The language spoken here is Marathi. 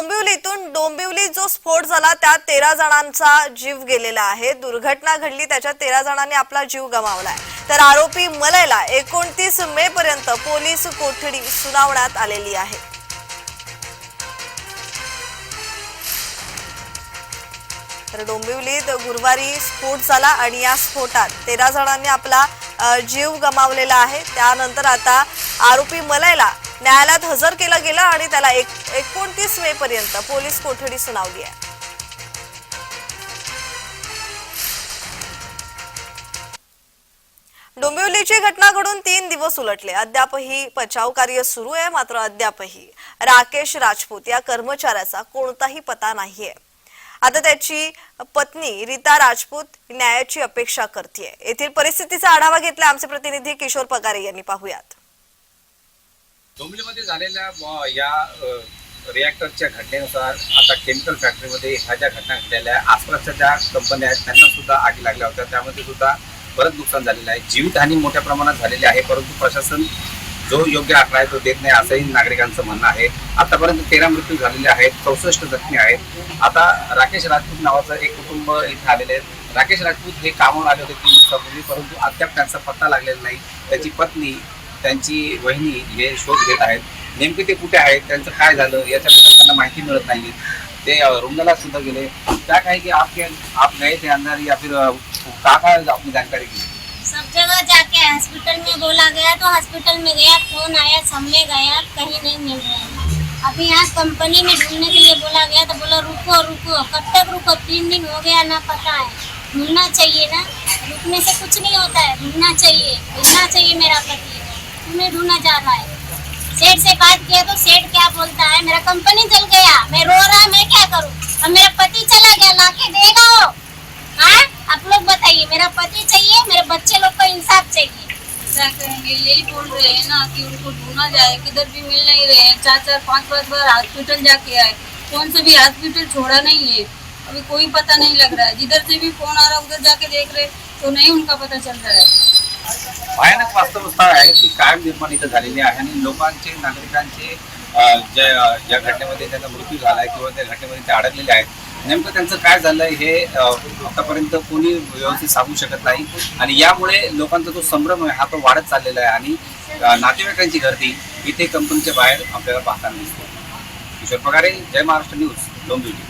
डोंबिवलीतून डोंबिवली जो स्फोट झाला त्यात तेरा जणांचा जीव गेलेला आहे. दुर्घटना घडली त्याच्यात तेरा जणांनी आपला जीव गमावलाय. तर आरोपी मलयला एकोणतीस मे पर्यंत पोलीस कोठडी सुनावण्यात आलेली आहे. तर डोंबिवलीत गुरुवारी स्फोट झाला आणि या स्फोटात तेरा जणांनी आपला जीव गमावलेला आहे. त्यानंतर आता आरोपी मलयला न्यायालयात हजर केलं गेलं आणि त्याला एक एकोणतीस मे पर्यंत पोलीस कोठडी सुनावली आहे. डोंबिवलीची घटना घडून तीन दिवस उलटले. अद्यापही बचाव कार्य सुरू आहे मात्र अद्यापही राकेश राजपूत या कर्मचाऱ्याचा कोणताही पता नाहीये. आता त्याची पत्नी रीता राजपूत न्यायाची अपेक्षा करते येथील परिस्थितीचा आढावा घेतला आमचे प्रतिनिधी किशोर पगारे यांनी. पाहूयात. डोंबिवलीमध्ये झालेल्या या रिॲक्टरच्या घटनेनुसार आता केमिकल फॅक्टरीमध्ये ह्या ज्या घटना घडलेल्या आहेत आसपासच्या ज्या कंपन्या आहेत त्यांना सुद्धा आगी लागल्या होत्या. त्यामध्ये सुद्धा बरंच नुकसान झालेलं आहे. जीवितहानी मोठ्या प्रमाणात झालेली आहे परंतु प्रशासन जो योग्य आकडा आहे तो देत नाही असंही नागरिकांचं म्हणणं आहे. आतापर्यंत तेरा मृत्यू झालेले आहेत चौसष्ट जखमी आहेत. आता राकेश राजपूत नावाचं एक कुटुंब इथे आलेले आहेत. राकेश राजपूत हे कामावर आले होते तीन दिवसापूर्वी परंतु अद्याप त्यांचा पत्ता लागलेला नाही. त्याची पत्नी त्यांची वहिनी हे शोध घेत आहेत. नेमके ते कुठे आहेत? त्यांचं काय झालं? याच्याबद्दल त्यांना माहिती मिळत नाही ते अ, रुग्णालयात सुद्धा गेले. क्या काय की आपके आप गए थे अंदर या फिर का कहाँ कहाँ आपने जानकारी की? सब जगह जाके हॉस्पिटल में बोला गया तो हॉस्पिटल में गया फोन आया सामने गया कहीं नहीं मिल रहा है। अभी यहाँ कंपनी में ढूंढने के लिए बोला गया तो बोला रुको रुको कब तक रुको? तीन दिन हो गया ना पता है। ढूंढना चाहिए ना? रुकने से कुछ नहीं होता है। ढूंढना चाहिए ढूंढना चाहिए मेरा पति। तुम्हें ढूंढना जा रहा है। सेठ से बात किया तो सेठ क्या बोलता है? मेरा कंपनी चल गया। मैं रो रहा मैं क्या करूँ? अब मेरा पति चला गया, लाके देगा वो। हाँ? आप लोग बताइए, मेरा पति चाहिए, मेरे बच्चे लोग को इंसाफ चाहिए। कहेंगे, यही बोल रहे हैं ना कि उनको ढूंढा जाए, किधर भी मिल नहीं रहे हैं। चार चार, पाँच पाँच बार हॉस्पिटल जाके आए। कौन से भी हॉस्पिटल छोड़ा नहीं है। अभी कोई पता नहीं लग रहा है। जिधर से भी फ़ोन आ रहा है, उधर जाके देख रहे तो नहीं उनका पता चल रहा है। भयानक वास्तवस्था आहे ती कायम निर्माण इथं झालेली आहे आणि लोकांचे नागरिकांचे ज्या ज्या घटनेमध्ये त्यांचा मृत्यू झाला आहे किंवा त्या घटनेमध्ये ते अडकलेले आहेत नेमकं त्यांचं काय झालंय हे आतापर्यंत कोणी व्यवस्थित सांगू शकत नाही आणि यामुळे लोकांचा जो संभ्रम आहे हा तो वाढत चाललेला आहे आणि नातेवाईकांची गर्दी इथे कंपनीच्या बाहेर आपल्याला पाहताना दिसते. किशोर पगारे जय महाराष्ट्र न्यूज डोंबिवली.